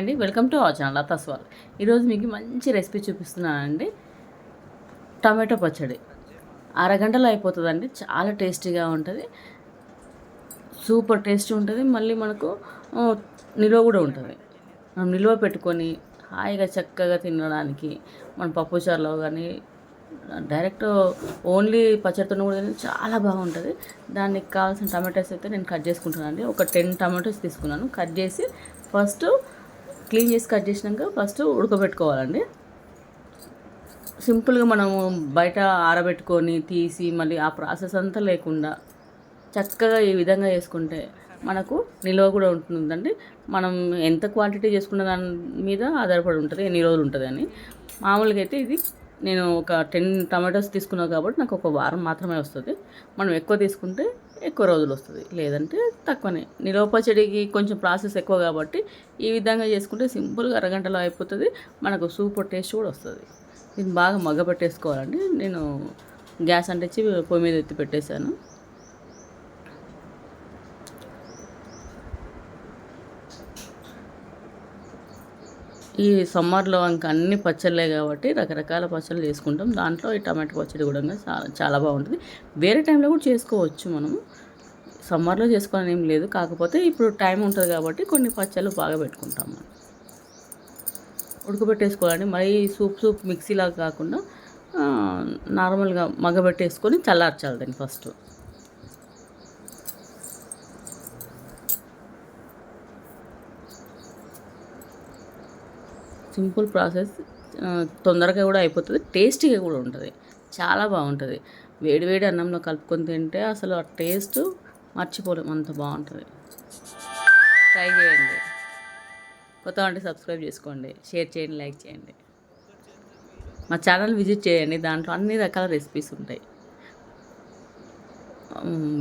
అండి. Welcome to our channel Latha వాళ్ళు ఈరోజు మీకు మంచి రెసిపీ చూపిస్తున్నానండి. టమాటో పచ్చడి. అరగంటలో అయిపోతుందండి. చాలా టేస్టీగా ఉంటుంది. సూపర్ టేస్ట్ ఉంటుంది. మళ్ళీ మనకు నిల్వ కూడా ఉంటుంది. మనం నిల్వ పెట్టుకొని హాయిగా చక్కగా తినడానికి మన పప్పుచారులో కానీ డైరెక్ట్ ఓన్లీ పచ్చడితో కూడా చాలా బాగుంటుంది. దానికి కావాల్సిన టమాటోస్ అయితే నేను కట్ చేసుకుంటానండి. ఒక టెన్ టమాటోస్ తీసుకున్నాను. కట్ చేసి ఫస్ట్ క్లీన్ చేసి కట్ చేసినాక ఫస్ట్ ఉడకబెట్టుకోవాలండి. సింపుల్గా మనము బయట ఆరబెట్టుకొని తీసి మళ్ళీ ఆ ప్రాసెస్ అంతా లేకుండా చక్కగా ఈ విధంగా చేసుకుంటే మనకు నిల్వ కూడా ఉంటుందండి. మనం ఎంత క్వాంటిటీ చేసుకున్న దాని మీద ఆధారపడి ఉంటుంది ఎన్ని రోజులు ఉంటుంది అని. మామూలుగా అయితే ఇది నేను ఒక టెన్ టమాటోస్ తీసుకున్నాను కాబట్టి నాకు ఒక వారం మాత్రమే వస్తుంది. మనం ఎక్కువ తీసుకుంటే ఎక్కువ రోజులు వస్తుంది. లేదంటే తక్కువనే. నిలవ పచ్చడికి కొంచెం ప్రాసెస్ ఎక్కువ కాబట్టి ఈ విధంగా చేసుకుంటే సింపుల్గా అరగంటలో అయిపోతుంది. మనకు సూపర్ టేస్ట్ కూడా వస్తుంది. దీన్ని బాగా మగ్గ పెట్టేసుకోవాలండి నేను గ్యాస్ అంటించి పొయ్యి మీద ఎత్తి పెట్టేశాను. ఈ సమ్మర్లో ఇంకా అన్ని పచ్చళ్ళే కాబట్టి రకరకాల పచ్చళ్ళు చేసుకుంటాం. దాంట్లో ఈ టమాటో పచ్చడి కూడా చాలా చాలా బాగుంటుంది. వేరే టైంలో కూడా చేసుకోవచ్చు మనము. సమ్మర్లో చేసుకోవాలని ఏం లేదు. కాకపోతే ఇప్పుడు టైం ఉంటుంది కాబట్టి కొన్ని పచ్చళ్ళు బాగా పెట్టుకుంటాం మనం. ఉడకబెట్టేసుకోవాలండి. మరీ సూప్ సూప్ మిక్సీలాగా కాకుండా నార్మల్గా మగ్గబెట్టేసుకొని చల్లార్చాలి దాన్ని ఫస్ట్. సింపుల్ ప్రాసెస్ తొందరగా కూడా అయిపోతుంది టేస్టీగా కూడా ఉంటుంది. చాలా బాగుంటుంది. వేడివేడి అన్నంలో కలుపుకొని తింటే అసలు ఆ టేస్ట్ మర్చిపోలేము అంత బాగుంటుంది. ట్రై చేయండి. కొత్త అంటే సబ్స్క్రైబ్ చేసుకోండి. షేర్ చేయండి లైక్ చేయండి. మా ఛానల్ విజిట్ చేయండి. దాంట్లో అన్ని రకాల రెసిపీస్ ఉంటాయి.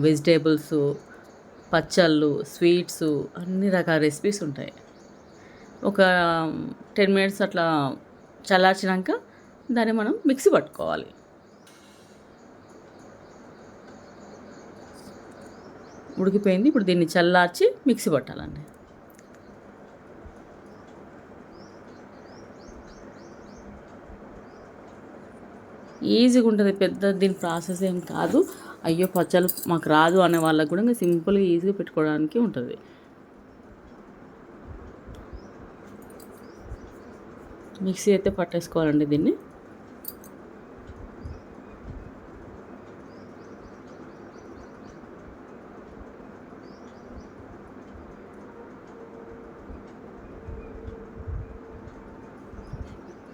వెజిటేబుల్స్ పచ్చళ్ళు స్వీట్స్ అన్ని రకాల రెసిపీస్ ఉంటాయి. ఒక టెన్ మినిట్స్ అట్లా చల్లార్చినాక దాన్ని మనం మిక్సీ పట్టుకోవాలి. ఉడికిపోయింది. ఇప్పుడు దీన్ని చల్లార్చి మిక్సీ పట్టాలండి. ఈజీగా ఉంటుంది. పెద్ద దీని ప్రాసెస్ ఏం కాదు. అయ్యో పచ్చళ్ళు మాకు రాదు అనే వాళ్ళకు కూడా ఇంకా సింపుల్గా ఈజీగా పెట్టుకోవడానికి ఉంటుంది. మిక్సీ అయితే పట్టేసుకోవాలండి దీన్ని.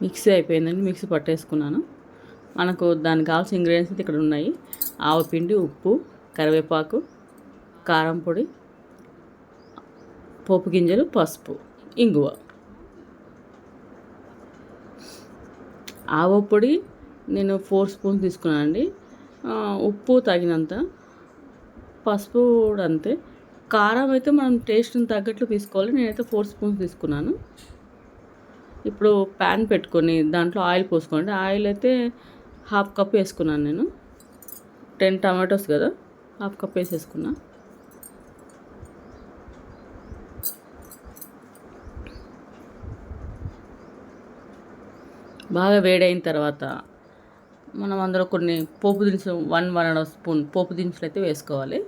మిక్సీ అయిపోయిందండి మిక్సీ పట్టేసుకున్నాను. మనకు దానికి కావాల్సిన ఇంగ్రీడియంట్స్ అయితే ఇక్కడ ఉన్నాయి. ఆవపిండి ఉప్పు కరివేపాకు కారం పొడి పోపు గింజలు పసుపు ఇంగువ. ఆవ పొడి నేను ఫోర్ స్పూన్స్ తీసుకున్నానండి. అండి ఉప్పు తగినంత పసుపు కూడా అంతే. కారం అయితే మనం టేస్ట్ని తగ్గట్లు తీసుకోవాలి. నేనైతే ఫోర్ స్పూన్స్ తీసుకున్నాను. ఇప్పుడు ప్యాన్ పెట్టుకొని దాంట్లో ఆయిల్ పోసుకోండి. ఆయిల్ అయితే హాఫ్ కప్ వేసుకున్నాను నేను. టెన్ టమాటోస్ కదా హాఫ్ కప్ వేసేసుకున్నాను బాగా వేడైన తర్వాత మనం అందులో కొన్ని పోపు దినుసులు వన్ వన్ అండ్ స్పూన్ పోపు దినుసులు అయితే వేసుకోవాలి.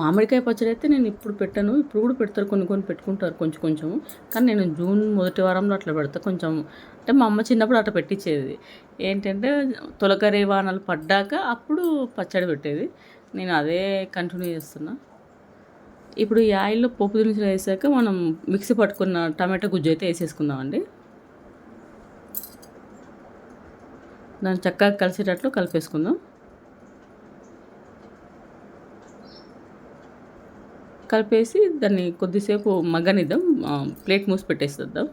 మామిడికాయ పచ్చడి అయితే నేను ఇప్పుడు పెట్టాను ఇప్పుడు కూడా పెడతారు కొన్ని కొన్ని పెట్టుకుంటారు కొంచెం కొంచెం. కానీ నేను జూన్ మొదటి వారంలో అట్లా పెడతా కొంచెం. అంటే మా అమ్మ చిన్నప్పుడు అట్లా పెట్టించేది ఏంటంటే తొలకరి వానలు పడ్డాక అప్పుడు పచ్చడి పెట్టేది. నేను అదే కంటిన్యూ చేస్తున్నా. ఇప్పుడు ఈ ఆయిల్లో పోపు దినుసులు వేసాక మనం మిక్సీ పట్టుకున్న టమాటా గుజ్జు అయితే వేసేసుకుందామండి. దాన్ని చక్కగా కలిసేటట్లు కలిపేసుకుందాం. కలిపేసి దాన్ని కొద్దిసేపు మగ్గనిద్దాం. ప్లేట్ మూసి పెట్టేసేద్దాం.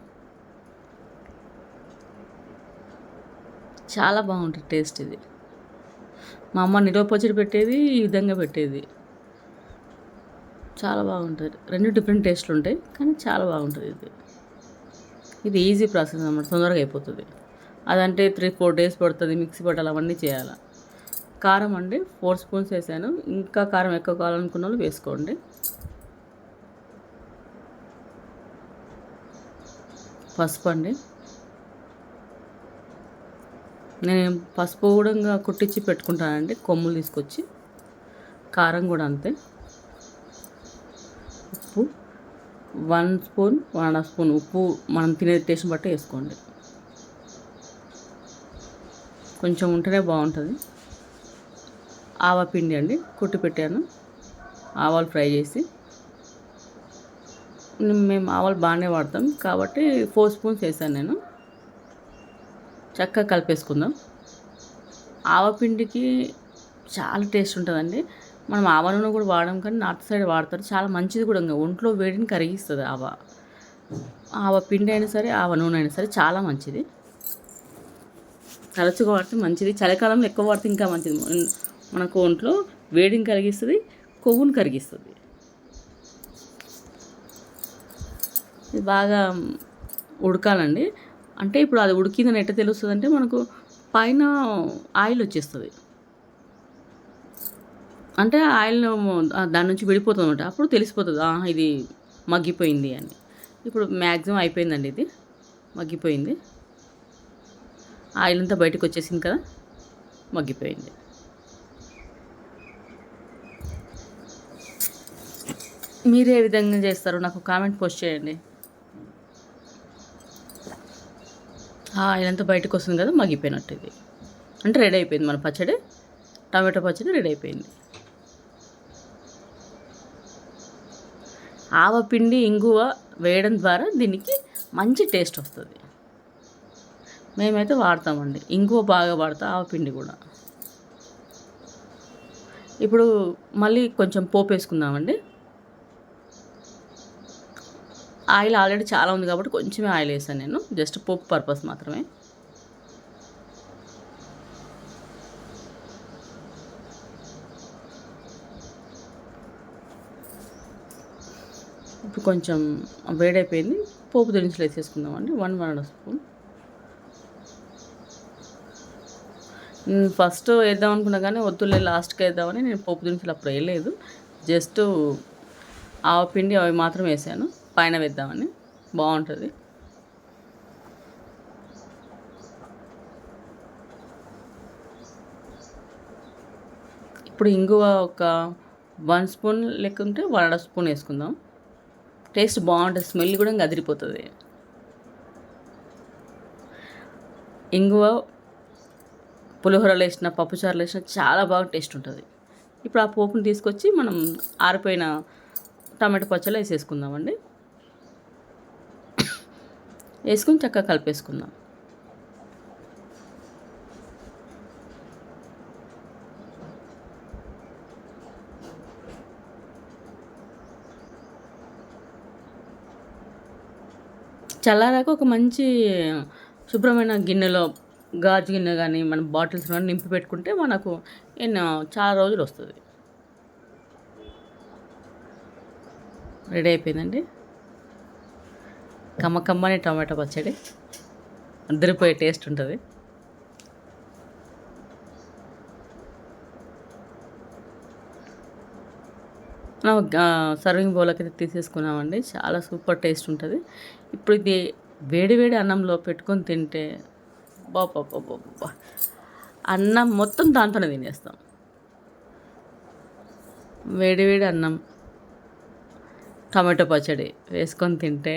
చాలా బాగుంటుంది టేస్ట్ ఇది. మా అమ్మ నిరోపచ్చడి పచ్చడి పెట్టేది ఈ విధంగా పెట్టేది. చాలా బాగుంటుంది. రెండు డిఫరెంట్ టేస్ట్లు ఉంటాయి కానీ చాలా బాగుంటుంది ఇది. ఇది ఈజీ ప్రాసెస్ అన్నమాట తొందరగా అయిపోతుంది. అదంటే త్రీ ఫోర్ డేస్ పడుతుంది మిక్సీ పట్టాలి అవన్నీ చేయాలి. కారం అండి ఫోర్ స్పూన్స్ వేసాను. ఇంకా కారం ఎక్కువ కావాలనుకున్న వాళ్ళు వేసుకోండి. పసుపు అండి. నేను పసుపు కూడా కుట్టించి పెట్టుకుంటానండి కొమ్ములు తీసుకొచ్చి. కారం కూడా అంతే ఉప్పు one spoon one half spoon ఉప్పు మనం తినే టేస్ట్ బట్టి వేసుకోండి. కొంచెం ఉంటేనే బాగుంటుంది. ఆవా పిండి అండి కుట్టి పెట్టాను. ఆవాలు ఫ్రై చేసి. మేము ఆవాలు బాగానే వాడతాం కాబట్టి ఫోర్ స్పూన్స్ వేసాను నేను. చక్కగా కలిపేసుకుందాం. ఆవపిండికి చాలా టేస్ట్ ఉంటుందండి. మనం ఆవ నూనె కూడా వాడడం కానీ నార్త్ సైడ్ వాడతారు. చాలా మంచిది కూడా ఇంకా. ఒంట్లో వేడిని కరిగిస్తుంది ఆవ. ఆవ పిండి అయినా సరే ఆవ నూనె అయినా సరే చాలా మంచిది. తరచుగా వాడితే మంచిది. చలికాలంలో ఎక్కువ వాడితే ఇంకా మంచిది. మనకు ఒంట్లో వేడిని కరిగిస్తుంది కొవ్వును కరిగిస్తుంది. ఇది బాగా ఉడకాలండి. అంటే ఇప్పుడు అది ఉడికిందని ఎట్ట తెలుస్తుంది అంటే మనకు పైన ఆయిల్ వచ్చేస్తుంది. అంటే ఆయిల్ దాని నుంచి విడిపోతుంది అనమాట అప్పుడు తెలిసిపోతుంది ఇది మగ్గిపోయింది అని. ఇప్పుడు మ్యాక్సిమం అయిపోయిందండి ఇది. మగ్గిపోయింది. ఆయిల్ అంతా బయటకు వచ్చేసింది కదా మగ్గిపోయింది. మీరు ఏ విధంగా చేస్తారు నాకు కామెంట్ పోస్ట్ చేయండి. ఆయిల్ అంతా బయటకు వస్తుంది కదా మగ్గిపోయినట్టు ఇది. అంటే రెడీ అయిపోయింది మన పచ్చడి. టమాటో పచ్చడి రెడీ అయిపోయింది. ఆవపిండి ఇంగువ వేయడం ద్వారా దీనికి మంచి టేస్ట్ వస్తుంది. మేమైతే వాడతామండి. ఇంగువ బాగా వాడతాం ఆవపిండి కూడా. ఇప్పుడు మళ్ళీ కొంచెం పోపు వేసుకుందామండి. ఆయిల్ ఆల్రెడీ చాలా ఉంది కాబట్టి కొంచెమే ఆయిల్ వేసాను నేను. జస్ట్ పోపు పర్పస్ మాత్రమే. ఇప్పుడు కొంచెం వేడైపోయింది. పోపు దినుసులు వేసేసుకుందామండి one one and spoon. First వేద్దాం అనుకున్నా కానీ వద్దులే లాస్ట్కి వేద్దామని నేను పోపు దినుసులు అప్పుడు వేయలేదు. జస్ట్ ఆవ పిండి అవి మాత్రం వేసాను. పైన వేద్దామని. బాగుంటుంది. ఇప్పుడు ఇంగువ ఒక వన్ స్పూన్ లేకుంటే వన్ అండ్ స్పూన్ వేసుకుందాం. టేస్ట్ బాగుంటుంది స్మెల్ కూడా ఇంకా అదిరిపోతుంది. ఇంగువ పులిహోరలు వేసిన పప్పుచారులు వేసిన చాలా బాగా టేస్ట్ ఉంటుంది. ఇప్పుడు ఆ పోపుని తీసుకొచ్చి మనం ఆరిపోయిన టమాటో పచ్చళ్ళు వేసేసుకుందామండి. వేసుకుని చక్కగా కలిపేసుకుందాం. చల్లారాక ఒక మంచి శుభ్రమైన గిన్నెలో గాజు గిన్నె కానీ మన బాటిల్స్ కానీ నింపి పెట్టుకుంటే మనకు ఎన్నో చాలా రోజులు వస్తుంది. రెడీ అయిపోయిందండి. కమ్మ కమ్మని టమాటా పచ్చడి. అద్దరిపోయే టేస్ట్ ఉంటుంది. సర్వింగ్ బౌల్కి అయితే తీసేసుకున్నామండి. చాలా సూపర్ టేస్ట్ ఉంటుంది. ఇప్పుడు ఇది వేడివేడి అన్నంలో పెట్టుకొని తింటే బాబా అన్నం మొత్తం దాంతోనే తినేస్తాం. వేడివేడి అన్నం టమాటో పచ్చడి వేసుకొని తింటే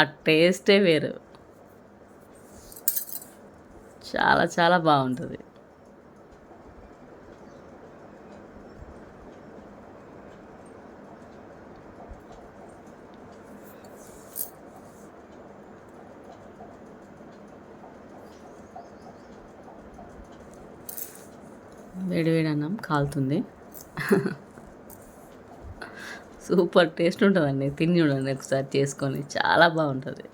ఆ టేస్టే వేరు. చాలా చాలా బాగుంటుంది. వేడివేడి అన్నం కాలుతుంది. సూపర్ టేస్ట్ ఉంటుందండి. తిని చూడండి ఒకసారి చేసుకొని. చాలా బాగుంటుంది.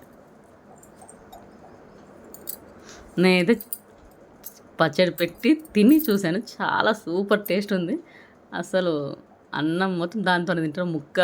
నేనైతే పచ్చడి పెట్టి తిని చూశాను. చాలా సూపర్ టేస్ట్ ఉంది. అసలు అన్నం మొత్తం దాంతోనే తింటారు. ముక్క